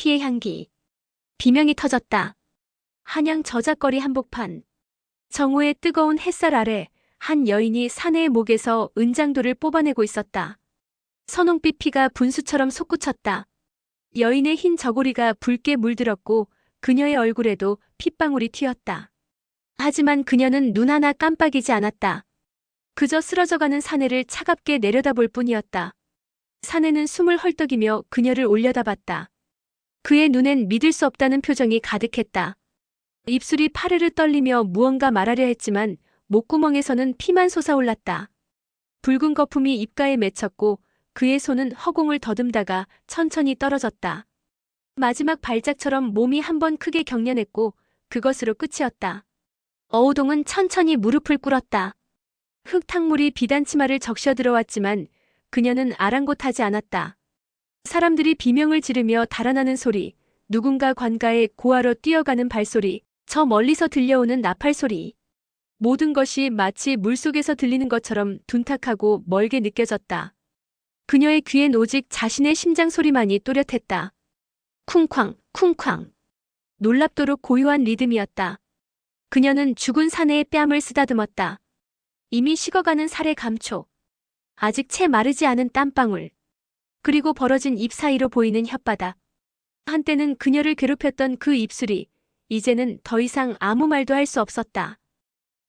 피의 향기. 비명이 터졌다. 한양 저작거리 한복판. 정오의 뜨거운 햇살 아래 한 여인이 사내의 목에서 은장도를 뽑아내고 있었다. 선홍빛 피가 분수처럼 솟구쳤다. 여인의 흰 저고리가 붉게 물들었고 그녀의 얼굴에도 핏방울이 튀었다. 하지만 그녀는 눈 하나 깜빡이지 않았다. 그저 쓰러져가는 사내를 차갑게 내려다볼 뿐이었다. 사내는 숨을 헐떡이며 그녀를 올려다봤다. 그의 눈엔 믿을 수 없다는 표정이 가득했다. 입술이 파르르 떨리며 무언가 말하려 했지만 목구멍에서는 피만 솟아올랐다. 붉은 거품이 입가에 맺혔고 그의 손은 허공을 더듬다가 천천히 떨어졌다. 마지막 발작처럼 몸이 한 번 크게 경련했고 그것으로 끝이었다. 어우동은 천천히 무릎을 꿇었다. 흙탕물이 비단 치마를 적셔 들어왔지만 그녀는 아랑곳하지 않았다. 사람들이 비명을 지르며 달아나는 소리, 누군가 관가에 고아로 뛰어가는 발소리, 저 멀리서 들려오는 나팔 소리. 모든 것이 마치 물속에서 들리는 것처럼 둔탁하고 멀게 느껴졌다. 그녀의 귀엔 오직 자신의 심장 소리만이 또렷했다. 쿵쾅, 쿵쾅. 놀랍도록 고요한 리듬이었다. 그녀는 죽은 사내의 뺨을 쓰다듬었다. 이미 식어가는 살의 감촉. 아직 채 마르지 않은 땀방울. 그리고 벌어진 입 사이로 보이는 혓바닥. 한때는 그녀를 괴롭혔던 그 입술이 이제는 더 이상 아무 말도 할 수 없었다.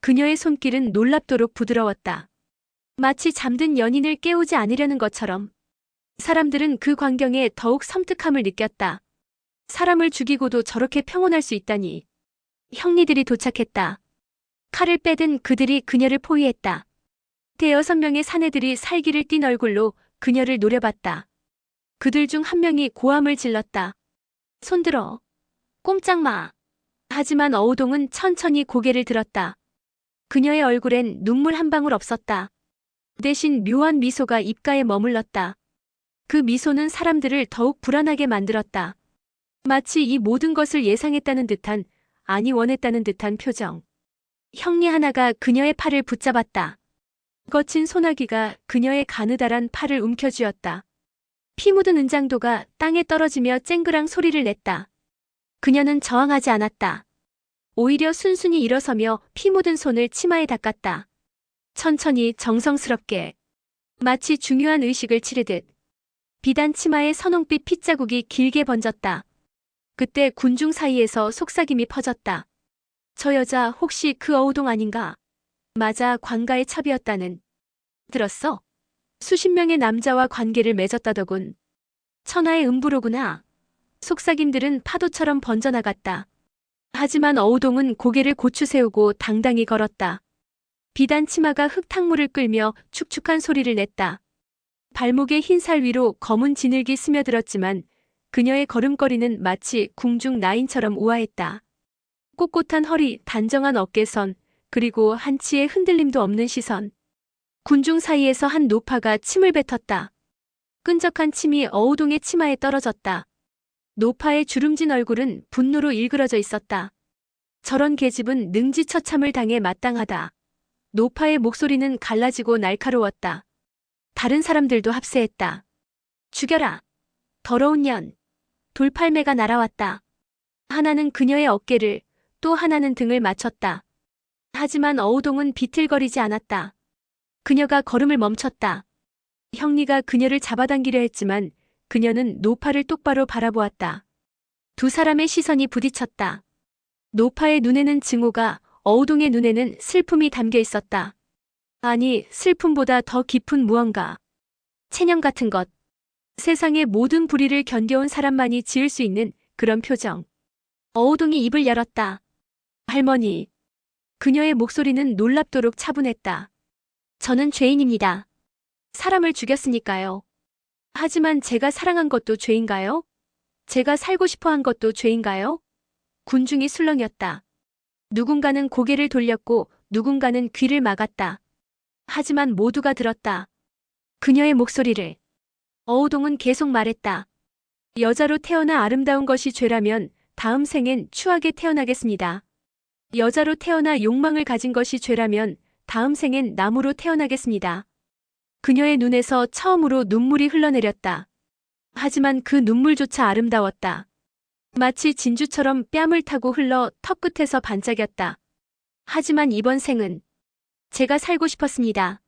그녀의 손길은 놀랍도록 부드러웠다. 마치 잠든 연인을 깨우지 않으려는 것처럼. 사람들은 그 광경에 더욱 섬뜩함을 느꼈다. 사람을 죽이고도 저렇게 평온할 수 있다니. 형리들이 도착했다. 칼을 빼든 그들이 그녀를 포위했다. 대여섯 명의 사내들이 살기를 띤 얼굴로 그녀를 노려봤다. 그들 중 한 명이 고함을 질렀다. 손들어. 꼼짝 마. 하지만 어우동은 천천히 고개를 들었다. 그녀의 얼굴엔 눈물 한 방울 없었다. 대신 묘한 미소가 입가에 머물렀다. 그 미소는 사람들을 더욱 불안하게 만들었다. 마치 이 모든 것을 예상했다는 듯한, 아니 원했다는 듯한 표정. 형리 하나가 그녀의 팔을 붙잡았다. 거친 소나기가 그녀의 가느다란 팔을 움켜쥐었다. 피 묻은 은장도가 땅에 떨어지며 쨍그랑 소리를 냈다. 그녀는 저항하지 않았다. 오히려 순순히 일어서며 피 묻은 손을 치마에 닦았다. 천천히 정성스럽게 마치 중요한 의식을 치르듯 비단 치마의 선홍빛 핏자국이 길게 번졌다. 그때 군중 사이에서 속삭임이 퍼졌다. 저 여자 혹시 그 어우동 아닌가? 맞아 관가의 첩이었다는. 들었어? 수십 명의 남자와 관계를 맺었다더군. 천하의 음부로구나. 속삭임들은 파도처럼 번져나갔다. 하지만 어우동은 고개를 고추 세우고 당당히 걸었다. 비단 치마가 흙탕물을 끌며 축축한 소리를 냈다. 발목의 흰살 위로 검은 진흙이 스며들었지만 그녀의 걸음걸이는 마치 궁중 나인처럼 우아했다. 꼿꼿한 허리, 단정한 어깨선, 그리고 한치의 흔들림도 없는 시선. 군중 사이에서 한 노파가 침을 뱉었다. 끈적한 침이 어우동의 치마에 떨어졌다. 노파의 주름진 얼굴은 분노로 일그러져 있었다. 저런 계집은 능지처참을 당해 마땅하다. 노파의 목소리는 갈라지고 날카로웠다. 다른 사람들도 합세했다. 죽여라. 더러운 년. 돌팔매가 날아왔다. 하나는 그녀의 어깨를, 또 하나는 등을 맞췄다. 하지만 어우동은 비틀거리지 않았다. 그녀가 걸음을 멈췄다. 형리가 그녀를 잡아당기려 했지만 그녀는 노파를 똑바로 바라보았다. 두 사람의 시선이 부딪혔다. 노파의 눈에는 증오가, 어우동의 눈에는 슬픔이 담겨 있었다. 아니, 슬픔보다 더 깊은 무언가. 체념 같은 것. 세상의 모든 불의를 견뎌온 사람만이 지을 수 있는 그런 표정. 어우동이 입을 열었다. 할머니. 그녀의 목소리는 놀랍도록 차분했다. 저는 죄인입니다. 사람을 죽였으니까요. 하지만 제가 사랑한 것도 죄인가요? 제가 살고 싶어 한 것도 죄인가요? 군중이 술렁였다. 누군가는 고개를 돌렸고 누군가는 귀를 막았다. 하지만 모두가 들었다. 그녀의 목소리를. 어우동은 계속 말했다. 여자로 태어나 아름다운 것이 죄라면 다음 생엔 추하게 태어나겠습니다. 여자로 태어나 욕망을 가진 것이 죄라면 다음 생엔 나무로 태어나겠습니다. 그녀의 눈에서 처음으로 눈물이 흘러내렸다. 하지만 그 눈물조차 아름다웠다. 마치 진주처럼 뺨을 타고 흘러 턱 끝에서 반짝였다. 하지만 이번 생은 제가 살고 싶었습니다.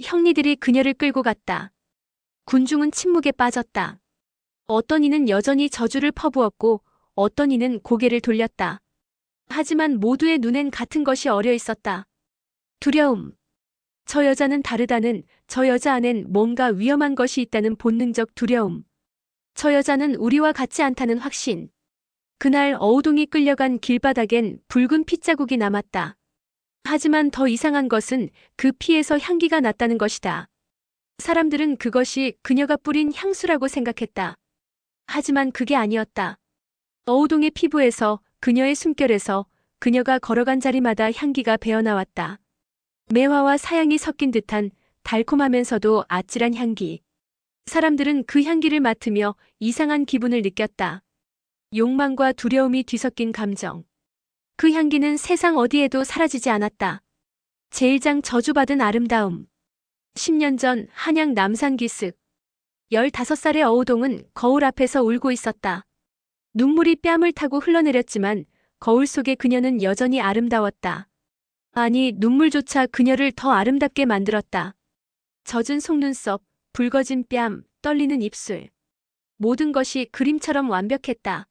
형리들이 그녀를 끌고 갔다. 군중은 침묵에 빠졌다. 어떤 이는 여전히 저주를 퍼부었고 어떤 이는 고개를 돌렸다. 하지만 모두의 눈엔 같은 것이 어려 있었다. 두려움. 저 여자는 다르다는 저 여자 안엔 뭔가 위험한 것이 있다는 본능적 두려움. 저 여자는 우리와 같지 않다는 확신. 그날 어우동이 끌려간 길바닥엔 붉은 핏자국이 남았다. 하지만 더 이상한 것은 그 피에서 향기가 났다는 것이다. 사람들은 그것이 그녀가 뿌린 향수라고 생각했다. 하지만 그게 아니었다. 어우동의 피부에서 그녀의 숨결에서 그녀가 걸어간 자리마다 향기가 배어나왔다. 매화와 사양이 섞인 듯한 달콤하면서도 아찔한 향기. 사람들은 그 향기를 맡으며 이상한 기분을 느꼈다. 욕망과 두려움이 뒤섞인 감정. 그 향기는 세상 어디에도 사라지지 않았다. 제1장 저주받은 아름다움. 10년 전 한양 남산기슭. 15살의 어우동은 거울 앞에서 울고 있었다. 눈물이 뺨을 타고 흘러내렸지만 거울 속의 그녀는 여전히 아름다웠다. 아니, 눈물조차 그녀를 더 아름답게 만들었다. 젖은 속눈썹, 붉어진 뺨, 떨리는 입술. 모든 것이 그림처럼 완벽했다.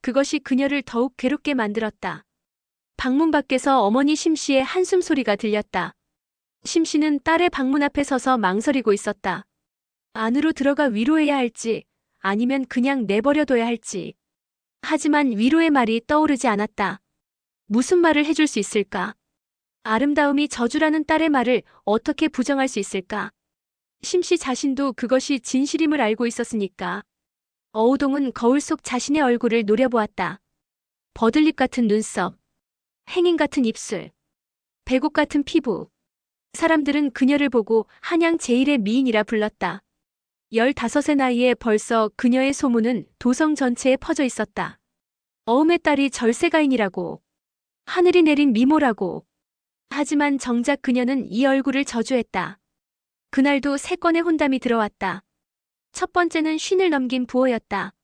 그것이 그녀를 더욱 괴롭게 만들었다. 방문 밖에서 어머니 심씨의 한숨 소리가 들렸다. 심씨는 딸의 방문 앞에 서서 망설이고 있었다. 안으로 들어가 위로해야 할지, 아니면 그냥 내버려둬야 할지. 하지만 위로의 말이 떠오르지 않았다. 무슨 말을 해줄 수 있을까? 아름다움이 저주라는 딸의 말을 어떻게 부정할 수 있을까? 심씨 자신도 그것이 진실임을 알고 있었으니까. 어우동은 거울 속 자신의 얼굴을 노려보았다. 버들잎 같은 눈썹, 행인 같은 입술, 배곡 같은 피부. 사람들은 그녀를 보고 한양 제일의 미인이라 불렀다. 15세 나이에 벌써 그녀의 소문은 도성 전체에 퍼져 있었다. 어음의 딸이 절세가인이라고. 하늘이 내린 미모라고. 하지만 정작 그녀는 이 얼굴을 저주했다. 그날도 세 건의 혼담이 들어왔다. 첫 번째는 쉰을 넘긴 부호였다.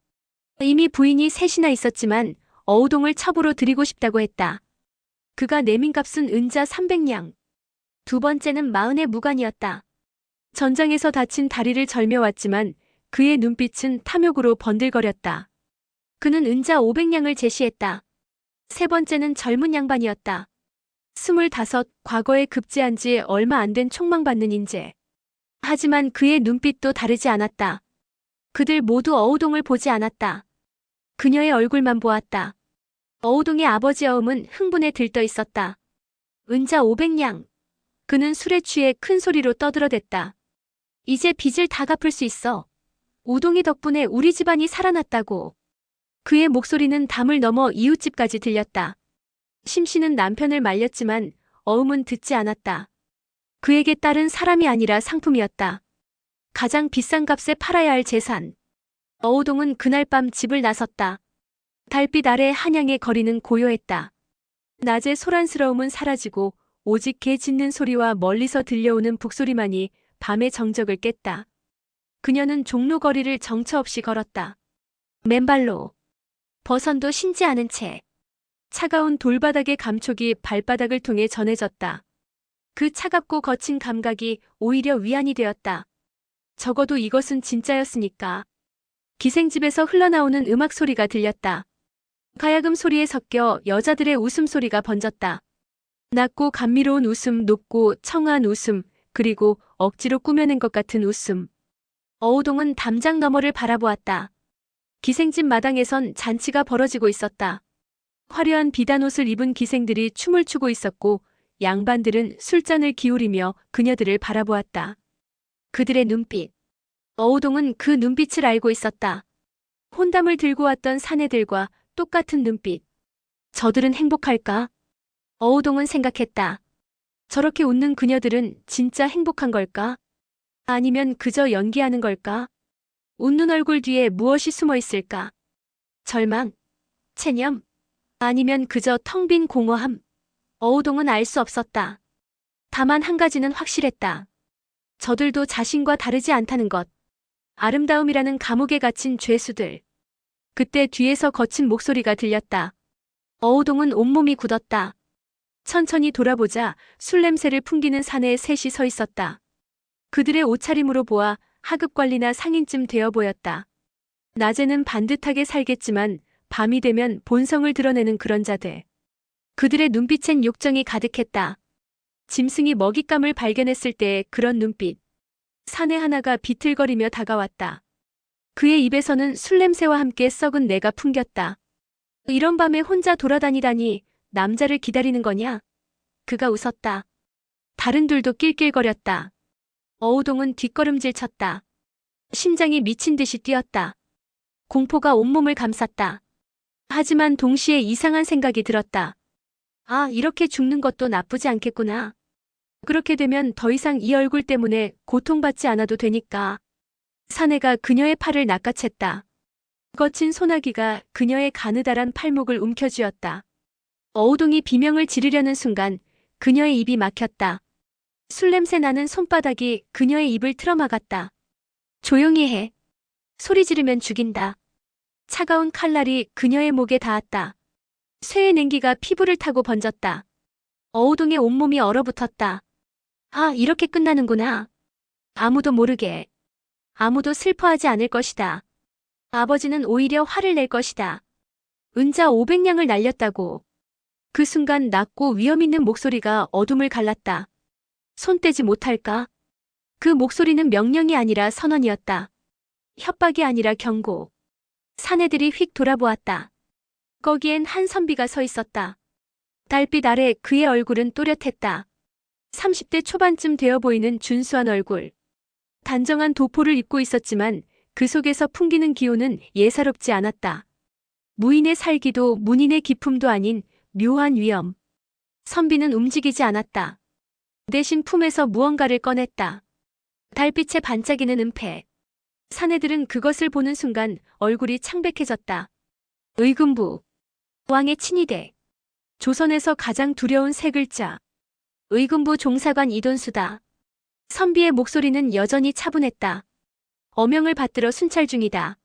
이미 부인이 셋이나 있었지만 어우동을 첩으로 드리고 싶다고 했다. 그가 내민 값은 은자 300냥. 두 번째는 마흔의 무관이었다. 전장에서 다친 다리를 절며왔지만 그의 눈빛은 탐욕으로 번들거렸다. 그는 은자 500냥을 제시했다. 세 번째는 젊은 양반이었다. 스물다섯, 과거에 급제한 지 얼마 안 된 촉망받는 인재. 하지만 그의 눈빛도 다르지 않았다. 그들 모두 어우동을 보지 않았다. 그녀의 얼굴만 보았다. 어우동의 아버지 어음은 흥분에 들떠 있었다. 은자 500냥. 그는 술에 취해 큰 소리로 떠들어댔다. 이제 빚을 다 갚을 수 있어. 우동이 덕분에 우리 집안이 살아났다고. 그의 목소리는 담을 넘어 이웃집까지 들렸다. 심씨는 남편을 말렸지만 어음은 듣지 않았다. 그에게 딸은 사람이 아니라 상품이었다. 가장 비싼 값에 팔아야 할 재산. 어우동은 그날 밤 집을 나섰다. 달빛 아래 한양의 거리는 고요했다. 낮의 소란스러움은 사라지고 오직 개 짖는 소리와 멀리서 들려오는 북소리만이 밤의 정적을 깼다. 그녀는 종로 거리를 정처 없이 걸었다. 맨발로. 버선도 신지 않은 채. 차가운 돌바닥의 감촉이 발바닥을 통해 전해졌다. 그 차갑고 거친 감각이 오히려 위안이 되었다. 적어도 이것은 진짜였으니까. 기생집에서 흘러나오는 음악 소리가 들렸다. 가야금 소리에 섞여 여자들의 웃음소리가 번졌다. 낮고 감미로운 웃음, 높고 청아한 웃음, 그리고 억지로 꾸며낸 것 같은 웃음. 어우동은 담장 너머를 바라보았다. 기생집 마당에선 잔치가 벌어지고 있었다. 화려한 비단 옷을 입은 기생들이 춤을 추고 있었고 양반들은 술잔을 기울이며 그녀들을 바라보았다. 그들의 눈빛. 어우동은 그 눈빛을 알고 있었다. 혼담을 들고 왔던 사내들과 똑같은 눈빛. 저들은 행복할까? 어우동은 생각했다. 저렇게 웃는 그녀들은 진짜 행복한 걸까? 아니면 그저 연기하는 걸까? 웃는 얼굴 뒤에 무엇이 숨어 있을까? 절망? 체념? 아니면 그저 텅 빈 공허함? 어우동은 알 수 없었다. 다만 한 가지는 확실했다. 저들도 자신과 다르지 않다는 것. 아름다움이라는 감옥에 갇힌 죄수들. 그때 뒤에서 거친 목소리가 들렸다. 어우동은 온몸이 굳었다. 천천히 돌아보자 술 냄새를 풍기는 사내에 셋이 서 있었다. 그들의 옷차림으로 보아 하급 관리나 상인쯤 되어 보였다. 낮에는 반듯하게 살겠지만 밤이 되면 본성을 드러내는 그런 자들. 그들의 눈빛엔 욕정이 가득했다. 짐승이 먹잇감을 발견했을 때의 그런 눈빛. 사내 하나가 비틀거리며 다가왔다. 그의 입에서는 술 냄새와 함께 썩은 내가 풍겼다. 이런 밤에 혼자 돌아다니다니 남자를 기다리는 거냐? 그가 웃었다. 다른 둘도 낄낄거렸다. 어우동은 뒷걸음질 쳤다. 심장이 미친 듯이 뛰었다. 공포가 온몸을 감쌌다. 하지만 동시에 이상한 생각이 들었다. 아, 이렇게 죽는 것도 나쁘지 않겠구나. 그렇게 되면 더 이상 이 얼굴 때문에 고통받지 않아도 되니까. 사내가 그녀의 팔을 낚아챘다. 거친 소나기가 그녀의 가느다란 팔목을 움켜쥐었다. 어우동이 비명을 지르려는 순간 그녀의 입이 막혔다. 술 냄새 나는 손바닥이 그녀의 입을 틀어막았다. 조용히 해. 소리 지르면 죽인다. 차가운 칼날이 그녀의 목에 닿았다. 쇠의 냉기가 피부를 타고 번졌다. 어우동의 온몸이 얼어붙었다. 아, 이렇게 끝나는구나. 아무도 모르게. 아무도 슬퍼하지 않을 것이다. 아버지는 오히려 화를 낼 것이다. 은자 500냥을 날렸다고. 그 순간 낮고 위험 있는 목소리가 어둠을 갈랐다. 손 떼지 못할까? 그 목소리는 명령이 아니라 선언이었다. 협박이 아니라 경고. 사내들이 휙 돌아보았다. 거기엔 한 선비가 서 있었다. 달빛 아래 그의 얼굴은 또렷했다. 30대 초반쯤 되어 보이는 준수한 얼굴. 단정한 도포를 입고 있었지만 그 속에서 풍기는 기운은 예사롭지 않았다. 무인의 살기도 문인의 기품도 아닌 묘한 위엄. 선비는 움직이지 않았다. 대신 품에서 무언가를 꺼냈다. 달빛에 반짝이는 은폐. 사내들은 그것을 보는 순간 얼굴이 창백해졌다. 의금부. 왕의 친위대. 조선에서 가장 두려운 세 글자. 의금부 종사관 이돈수다. 선비의 목소리는 여전히 차분했다. 어명을 받들어 순찰 중이다.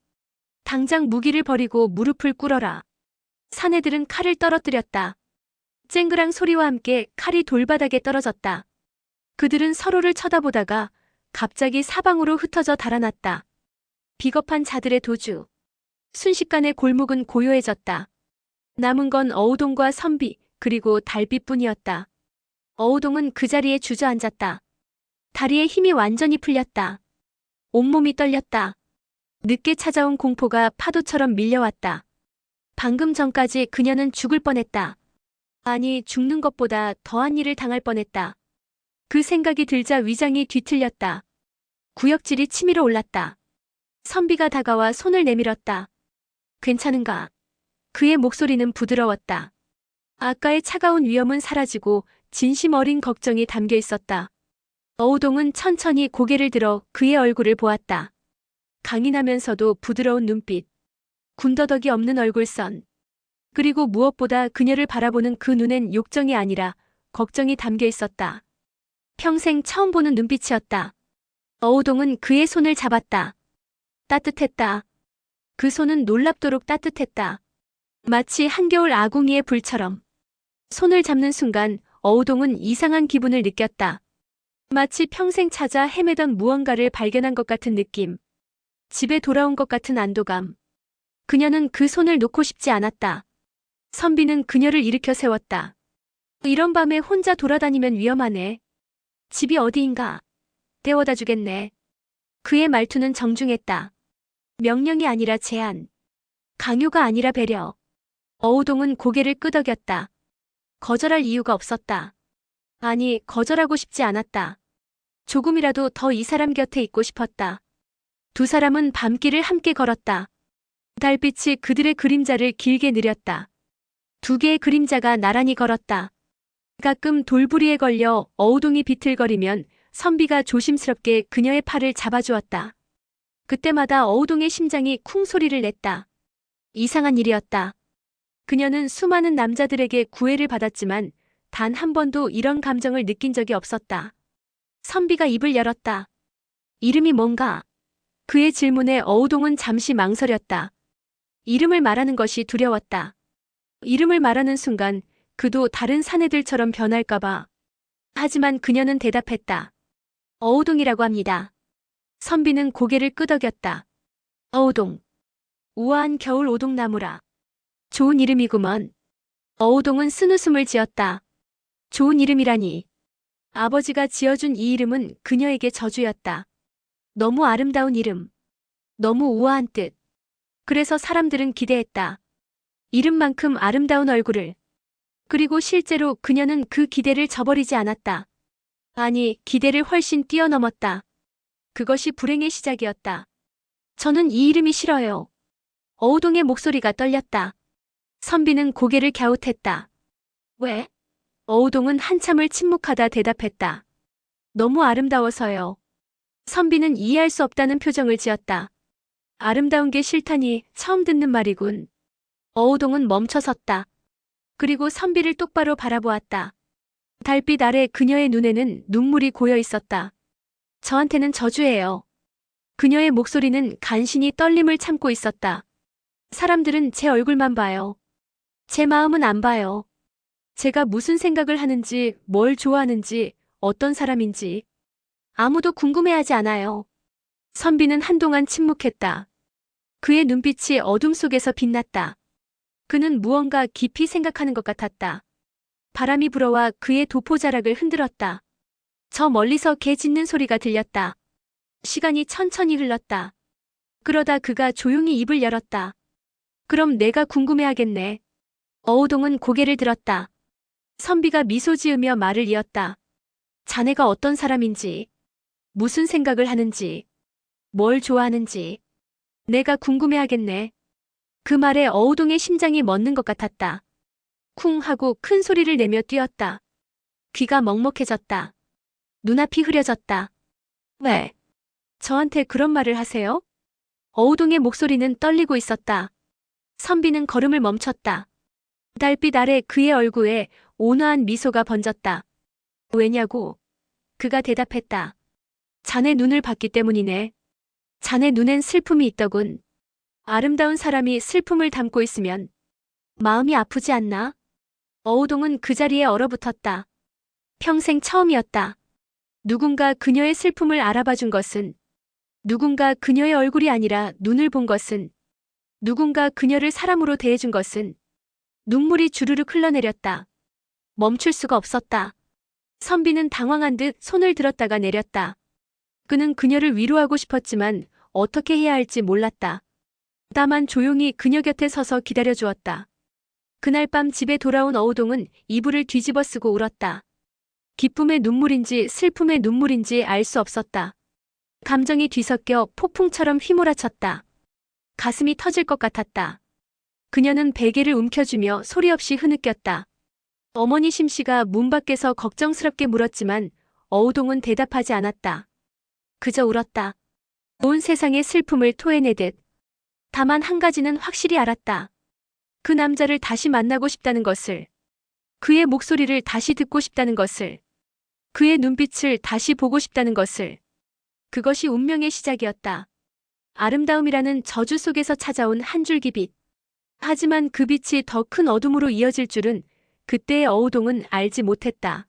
당장 무기를 버리고 무릎을 꿇어라. 사내들은 칼을 떨어뜨렸다. 쨍그랑 소리와 함께 칼이 돌바닥에 떨어졌다. 그들은 서로를 쳐다보다가 갑자기 사방으로 흩어져 달아났다. 비겁한 자들의 도주. 순식간에 골목은 고요해졌다. 남은 건 어우동과 선비, 그리고 달빛뿐이었다. 어우동은 그 자리에 주저앉았다. 다리에 힘이 완전히 풀렸다. 온몸이 떨렸다. 늦게 찾아온 공포가 파도처럼 밀려왔다. 방금 전까지 그녀는 죽을 뻔했다. 아니, 죽는 것보다 더한 일을 당할 뻔했다. 그 생각이 들자 위장이 뒤틀렸다. 구역질이 치밀어 올랐다. 선비가 다가와 손을 내밀었다. 괜찮은가? 그의 목소리는 부드러웠다. 아까의 차가운 위험은 사라지고 진심 어린 걱정이 담겨 있었다. 어우동은 천천히 고개를 들어 그의 얼굴을 보았다. 강인하면서도 부드러운 눈빛. 군더더기 없는 얼굴선. 그리고 무엇보다 그녀를 바라보는 그 눈엔 욕정이 아니라 걱정이 담겨 있었다. 평생 처음 보는 눈빛이었다. 어우동은 그의 손을 잡았다. 따뜻했다. 그 손은 놀랍도록 따뜻했다. 마치 한겨울 아궁이의 불처럼. 손을 잡는 순간 어우동은 이상한 기분을 느꼈다. 마치 평생 찾아 헤매던 무언가를 발견한 것 같은 느낌. 집에 돌아온 것 같은 안도감. 그녀는 그 손을 놓고 싶지 않았다. 선비는 그녀를 일으켜 세웠다. 이런 밤에 혼자 돌아다니면 위험하네. 집이 어디인가? 데워다 주겠네. 그의 말투는 정중했다. 명령이 아니라 제안. 강요가 아니라 배려. 어우동은 고개를 끄덕였다. 거절할 이유가 없었다. 아니, 거절하고 싶지 않았다. 조금이라도 더 이 사람 곁에 있고 싶었다. 두 사람은 밤길을 함께 걸었다. 달빛이 그들의 그림자를 길게 느렸다. 두 개의 그림자가 나란히 걸었다. 가끔 돌부리에 걸려 어우동이 비틀거리면 선비가 조심스럽게 그녀의 팔을 잡아주었다. 그때마다 어우동의 심장이 쿵 소리를 냈다. 이상한 일이었다. 그녀는 수많은 남자들에게 구애를 받았지만 단 한 번도 이런 감정을 느낀 적이 없었다. 선비가 입을 열었다. 이름이 뭔가? 그의 질문에 어우동은 잠시 망설였다. 이름을 말하는 것이 두려웠다. 이름을 말하는 순간 그도 다른 사내들처럼 변할까봐. 하지만 그녀는 대답했다. 어우동이라고 합니다. 선비는 고개를 끄덕였다. 어우동. 우아한 겨울 오동나무라. 좋은 이름이구먼. 어우동은 쓴웃음을 지었다. 좋은 이름이라니. 아버지가 지어준 이 이름은 그녀에게 저주였다. 너무 아름다운 이름. 너무 우아한 뜻. 그래서 사람들은 기대했다. 이름만큼 아름다운 얼굴을. 그리고 실제로 그녀는 그 기대를 저버리지 않았다. 아니, 기대를 훨씬 뛰어넘었다. 그것이 불행의 시작이었다. 저는 이 이름이 싫어요. 어우동의 목소리가 떨렸다. 선비는 고개를 갸웃했다. 왜? 어우동은 한참을 침묵하다 대답했다. 너무 아름다워서요. 선비는 이해할 수 없다는 표정을 지었다. 아름다운 게 싫다니 처음 듣는 말이군. 어우동은 멈춰섰다. 그리고 선비를 똑바로 바라보았다. 달빛 아래 그녀의 눈에는 눈물이 고여 있었다. 저한테는 저주예요. 그녀의 목소리는 간신히 떨림을 참고 있었다. 사람들은 제 얼굴만 봐요. 제 마음은 안 봐요. 제가 무슨 생각을 하는지, 뭘 좋아하는지, 어떤 사람인지. 아무도 궁금해하지 않아요. 선비는 한동안 침묵했다. 그의 눈빛이 어둠 속에서 빛났다. 그는 무언가 깊이 생각하는 것 같았다. 바람이 불어와 그의 도포자락을 흔들었다. 저 멀리서 개 짖는 소리가 들렸다. 시간이 천천히 흘렀다. 그러다 그가 조용히 입을 열었다. 그럼 내가 궁금해하겠네. 어우동은 고개를 들었다. 선비가 미소 지으며 말을 이었다. 자네가 어떤 사람인지, 무슨 생각을 하는지, 뭘 좋아하는지, 내가 궁금해하겠네. 그 말에 어우동의 심장이 멎는 것 같았다. 쿵 하고 큰 소리를 내며 뛰었다. 귀가 먹먹해졌다. 눈앞이 흐려졌다. 왜? 저한테 그런 말을 하세요? 어우동의 목소리는 떨리고 있었다. 선비는 걸음을 멈췄다. 달빛 아래 그의 얼굴에 온화한 미소가 번졌다. 왜냐고? 그가 대답했다. 자네 눈을 봤기 때문이네. 자네 눈엔 슬픔이 있더군. 아름다운 사람이 슬픔을 담고 있으면 마음이 아프지 않나? 어우동은 그 자리에 얼어붙었다. 평생 처음이었다. 누군가 그녀의 슬픔을 알아봐 준 것은 누군가 그녀의 얼굴이 아니라 눈을 본 것은 누군가 그녀를 사람으로 대해준 것은 눈물이 주르륵 흘러내렸다. 멈출 수가 없었다. 선비는 당황한 듯 손을 들었다가 내렸다. 그는 그녀를 위로하고 싶었지만 어떻게 해야 할지 몰랐다. 다만 조용히 그녀 곁에 서서 기다려주었다. 그날 밤 집에 돌아온 어우동은 이불을 뒤집어 쓰고 울었다. 기쁨의 눈물인지 슬픔의 눈물인지 알 수 없었다. 감정이 뒤섞여 폭풍처럼 휘몰아쳤다. 가슴이 터질 것 같았다. 그녀는 베개를 움켜쥐며 소리 없이 흐느꼈다. 어머니 심씨가 문 밖에서 걱정스럽게 물었지만 어우동은 대답하지 않았다. 그저 울었다. 온 세상의 슬픔을 토해내듯. 다만 한 가지는 확실히 알았다. 그 남자를 다시 만나고 싶다는 것을. 그의 목소리를 다시 듣고 싶다는 것을. 그의 눈빛을 다시 보고 싶다는 것을. 그것이 운명의 시작이었다. 아름다움이라는 저주 속에서 찾아온 한 줄기 빛. 하지만 그 빛이 더 큰 어둠으로 이어질 줄은 그때의 어우동은 알지 못했다.